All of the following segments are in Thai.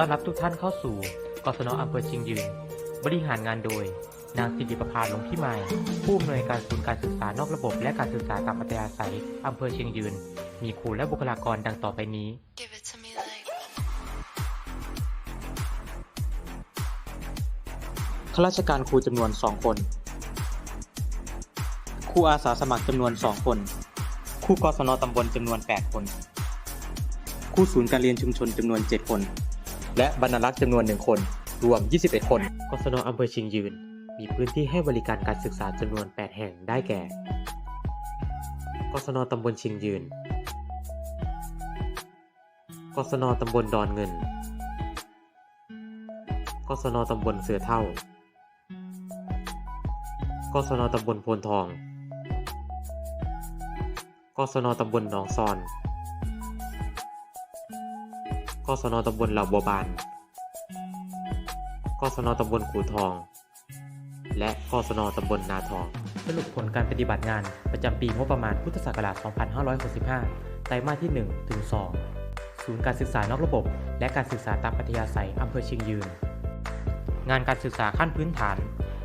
อนรับทุกท่านเข้าสู่กศนอำเภอเชียงยืน บริหารงานโดย นางสิริประภาหลวงพี่ไม้ผู้อำนวยการศูนย์การศึกษานอกระบบ และการศึกษาตามอัธยาศัยอำเภอเชียงยืน มีครูและบุคลากรดังต่อไปนี้ Give it to me like ข้าราชการครูจำนวน 2 คน ครูอาสาสมัครจำนวน 2 คน ครูกศนตำบลจำนวน 8 คน ครูศูนย์การเรียนชุมชนจำนวน 7 คน และบรรณารักษ์จำนวน1คน รวม 21 คนกศนอำเภอเชียงยืน มีพื้นที่ให้บริการการศึกษาจำนวน 8 แห่งได้แก่กศนตำบลเชียงยืนกศนตำบลดอนเงินกศนตำบลเสือเท่ากศนตำบลโพนทองกศนตำบลหนองซอน กศนตำบลเหล่าบัวบานกศนตำบลขูทอง และกศนตำบลนาทอง สรุปผลการปฏิบัติงานประจำปีงบประมาณพุทธศักราช 2565 ไตรมาสที่ 1 ถึง 2 ศูนย์การศึกษานอกระบบ และการศึกษาตามอัธยาศัยอำเภอเชียงยืน งานการศึกษาขั้นพื้นฐาน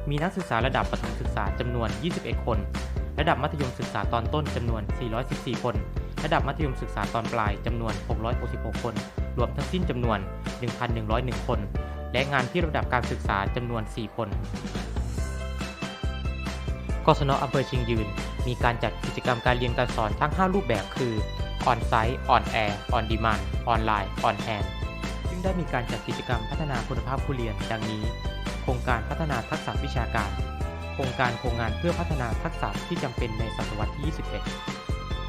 มีนักศึกษาระดับประถมศึกษาจำนวน 21 คน ระดับมัธยมศึกษาตอนต้นจำนวน 414 คน ระดับมัธยมศึกษาตอนปลายจำนวน 666 คน รวมทั้งสิ้นจำนวน 1,101 คน และงานที่ระดับการศึกษาจำนวน 4 คนกศนอำเภอเชียงยืน มีการจัดกิจกรรมการเรียนการสอนทั้ง 5 รูปแบบคือออนไซต์ออนแอร์ออนดีมานออนไลน์ออนแฮนซึ่งได้มีการจัดกิจกรรมพัฒนาคุณภาพผู้เรียน ดังนี้ โครงการพัฒนาทักษะวิชาการ โครงการโครงงานเพื่อพัฒนาทักษะที่จำเป็นในศตวรรษที่ 21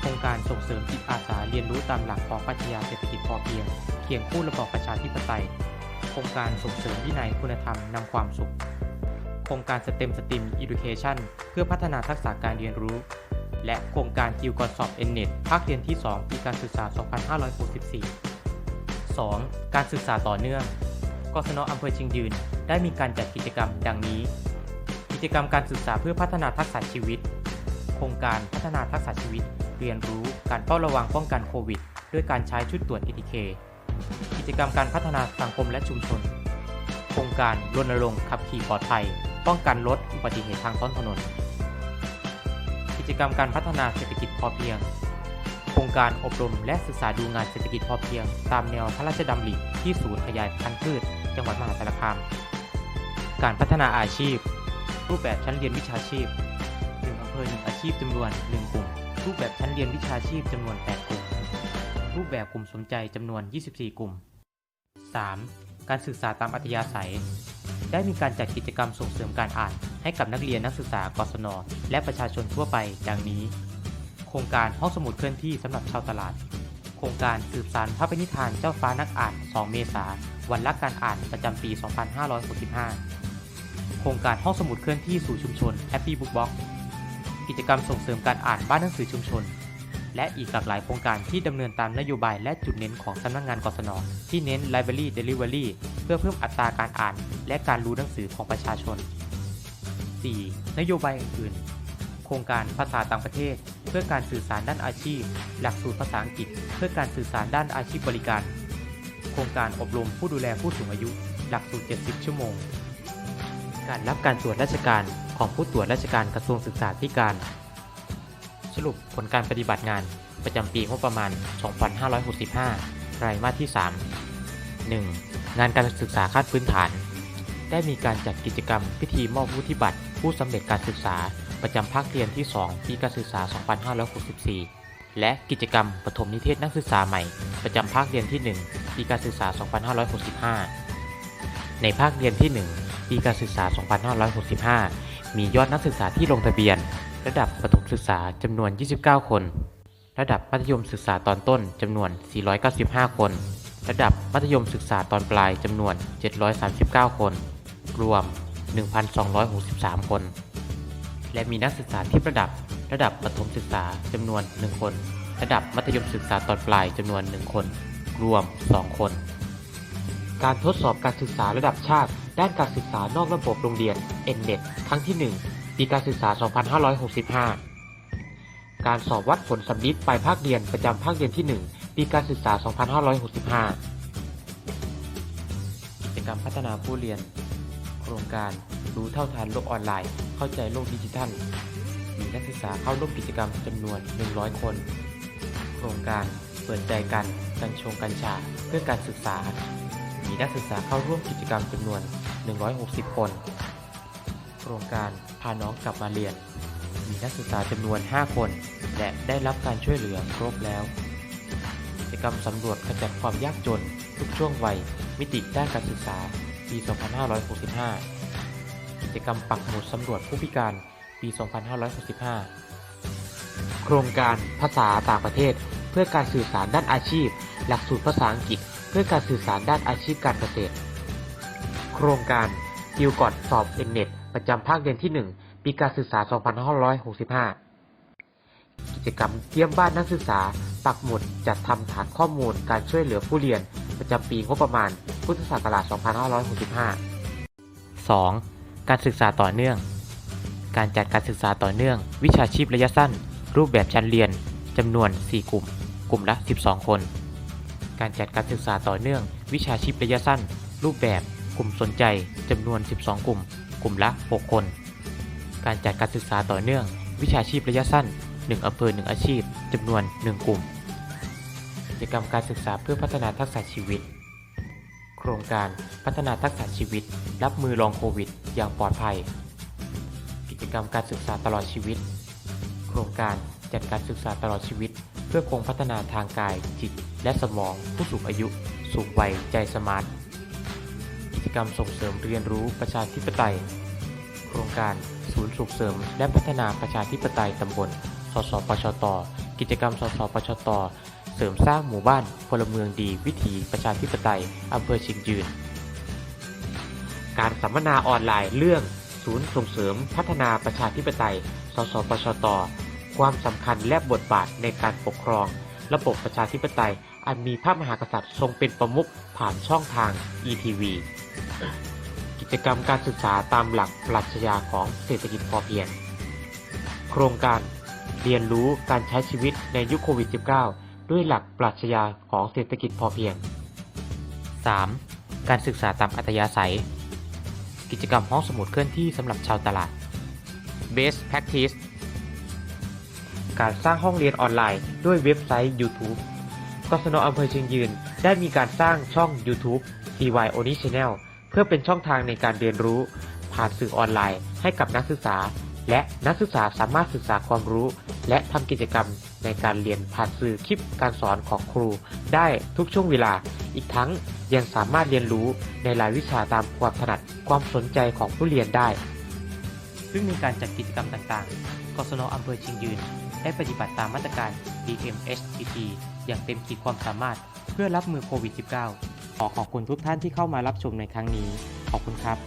ครงการส่งเสริมจิตอาสาเรียนรู้ตามหลักของปรัชญาเศรษฐกิจพอเพียงเคียงคู่ระบอบประชาธิปไตย โครงการส่งเสริมวินัยคุณธรรมนำความสุข โครงการ STEM STEAM Education เพื่อพัฒนาทักษะการเรียนรู้ และโครงการจิวกอสอบเอ็นเน็ตภาคเรียนที่ 2 ปีการศึกษา 2564 2. การศึกษาต่อเนื่องกศนอำเภอเชียงยืน ได้มีการจัดกิจกรรมดังนี้ กิจกรรมการศึกษาเพื่อพัฒนาทักษะชีวิต โครงการพัฒนาทักษะชีวิต เรียนรู้การเฝ้าระวังป้องกันโควิด ด้วยการใช้ชุดตรวจ ATK กิจกรรมการพัฒนาสังคมและชุมชน โครงการรณรงค์ขับขี่ปลอดภัย ป้องกันลดอุบัติเหตุทางท้องถนน กิจกรรมการพัฒนาเศรษฐกิจพอเพียง โครงการอบรมและศึกษาดูงานเศรษฐกิจพอเพียง ตามแนวพระราชดำริที่ศูนย์ขยายพันธุ์พืช จังหวัดมหาสารคาม การพัฒนาอาชีพ รูปแบบชั้นเรียนวิชาชีพ1อำเภอ1อาชีพจำนวน 1 กลุ่ม รูปแบบชั้นเรียนวิชาชีพจำนวน 8 กลุ่ม รูปแบบกลุ่มสนใจจำนวน 24 กลุ่ม 3. การศึกษาตามอัธยาศัย ได้มีการจัดกิจกรรมส่งเสริมการอ่าน ให้กับนักเรียนนักศึกษากศน และประชาชนทั่วไปดังนี้ โครงการห้องสมุดเคลื่อนที่สำหรับชาวตลาด โครงการสืบสานพระปณิธานเจ้าฟ้านักอ่าน 2 เมษาวันรักการอ่านประจำปี 2565 โครงการห้องสมุดเคลื่อนที่สู่ชุมชน Happy Book Box กิจกรรมส่งเสริมการอ่านบ้านหนังสือชุมชน และอีกหลากหลายโครงการที่ดำเนินตามนโยบายและจุดเน้นของสำนักงานกศนที่เน้น Library Delivery เพื่อเพิ่มอัตราการอ่านและการรู้หนังสือของประชาชน 4. นโยบายอื่นๆ โครงการภาษาต่างประเทศ เพื่อการสื่อสารด้านอาชีพ หลักสูตรภาษาอังกฤษ เพื่อการสื่อสารด้านอาชีพบริการ โครงการอบรมผู้ดูแลผู้สูงอายุ หลักสูตร 70 ชั่วโมง การรับการตรวจราชการ ของผู้ตรวจราชการกระทรวงศึกษาธิการ สรุปผลการปฏิบัติงานประจำปีงบประมาณ 2565ไตรมาสที่ 3 1. งานการศึกษาขั้นพื้นฐาน ได้มีการจัดกิจกรรมพิธีมอบวุฒิบัตรผู้สำเร็จการศึกษาประจำภาคเรียนที่ 2 ปีการศึกษา 2564 และกิจกรรมปฐมนิเทศนักศึกษาใหม่ ประจำภาคเรียนที่ 1 ปีการศึกษา 2565 ในภาคเรียนที่ 1 ปีการศึกษา 2565 มียอดนักศึกษาที่ลงทะเบียน ระดับประถมศึกษาจำนวน 29 คน ระดับมัธยมศึกษาตอนต้นจำนวน 495 คน ระดับมัธยมศึกษาตอนปลายจำนวน 739 คน รวม 1,263 คน และมีนักศึกษาที่ระดับระดับประถมศึกษาจำนวน 1 คน ระดับมัธยมศึกษาตอนปลายจำนวน 1 คน รวม 2 คน การทดสอบการศึกษาระดับชาติ ด้านการศึกษานอกระบบโรงเรียน n-net ครั้งที่ 1 ปีการศึกษา 2565 การสอบวัดผลสำลิดปลายภาคเรียนประจำภาคเรียนที่ 1 ปีการศึกษา 2565กรรมพัฒนาผู้เรียน โครงการรู้เท่าทันโลกออนไลน์ เข้าใจโลกดิจิทัล มีนักศึกษาเข้าร่วมกิจกรรมจำนวน 100 คน โครงการเปิดใจกัน กัญชงกัญชาเพื่อการศึกษา มีนักศึกษาเข้าร่วมกิจกรรมจำนวน 160 คน โครงการพาน้องกลับมาเรียน มีนักศึกษาจำนวน 5 คน และได้รับการช่วยเหลือครบแล้ว กิจกรรมสำรวจขจัดความยากจน ทุกช่วงวัย มิติด้านการศึกษา ปี 2565 กิจกรรมปักหมุดสำรวจผู้พิการปี 2565 โครงการภาษาต่างประเทศ เพื่อการสื่อสารด้านอาชีพ หลักสูตรภาษาอังกฤษ เพื่อการสื่อสารด้านอาชีพการเกษตร โครงการติวก่อนสอบเอ็นเน็ตประจำภาคเรียนที่ 1 ปีการศึกษา 2565 กิจกรรมเยี่ยมบ้านนักศึกษา ปักหมุดจัดทำฐานข้อมูลการช่วยเหลือผู้เรียน ประจำปีงบประมาณ พุทธศักราช 2565 2. การศึกษาต่อเนื่อง การจัดการศึกษาต่อเนื่อง วิชาชีพระยะสั้น รูปแบบชั้นเรียนจำนวน 4 กลุ่ม กลุ่มละ 12 คน การจัดการศึกษาต่อเนื่อง วิชาชีพระยะสั้น รูปแบบ กลุ่มสนใจจำนวน 12 กลุ่ม กลุ่มละ 6 คน การจัดการศึกษาต่อเนื่อง วิชาชีพระยะสั้น 1อำเภอ 1 อาชีพจำนวน 1 กลุ่ม กิจกรรมการศึกษาเพื่อพัฒนาทักษะชีวิต โครงการพัฒนาทักษะชีวิต รับมือรองโควิด อย่างปลอดภัย กิจกรรมการศึกษาตลอดชีวิต โครงการจัดการศึกษาตลอดชีวิต เพื่อคงพัฒนาทางกายจิต และสมองผู้สูงอายุ สูงวัยใจสมาร์ทกิจกรรมส่งเสริมเรียนรู้ประชาธิปไตย โครงการศูนย์ส่งเสริม และพัฒนาประชาธิปไตยตำบล สสปชต กิจกรรม สสปชต เสริมสร้างหมู่บ้านพลเมืองดี วิถีประชาธิปไตยอำเภอเชิงยืน การสัมมนาออนไลน์เรื่อง ศูนย์ส่งเสริม พัฒนาประชาธิปไตย สสปชต ความสำคัญและบทบาทในการปกครอง ระบบประชาธิปไตย อันมีพระมหากษัตริย์ทรงเป็นประมุขผ่านช่องทาง ETV กิจกรรมการศึกษาตามหลักปรัชญาของเศรษฐกิจพอเพียง โครงการเรียนรู้การใช้ชีวิตในยุคโควิด -19 ด้วยหลักปรัชญาของเศรษฐกิจพอเพียง 3. การศึกษาตามอัธยาศัย กิจกรรมห้องสมุดเคลื่อนที่สำหรับชาวตลาด Best Practice การสร้างห้องเรียนออนไลน์ด้วยเว็บไซต์ YouTube กศนอำเภอเชียงยืน ได้มีการสร้างช่อง YouTube CY Oni Channel เพื่อเป็นช่องทางในการเรียนรู้ ผ่านสื่อออนไลน์ให้กับนักศึกษา และนักศึกษาสามารถศึกษาความรู้ และทำกิจกรรมในการเรียนผ่านสื่อคลิปการสอนของครู ได้ทุกช่วงเวลา อีกทั้งยังสามารถเรียนรู้ในรายวิชาตามความถนัดความสนใจของผู้เรียนได้ ซึ่งในการจัดกิจกรรมต่างๆ กศนอำเภอเชิงยืน ได้ปฏิบัติตามมาตรการ DMHTT อย่างเต็มขีดความสามารถเพื่อรับมือโควิด -19 ขอขอบคุณทุกท่านที่เข้ามารับชมในครั้งนี้ ขอบคุณครับ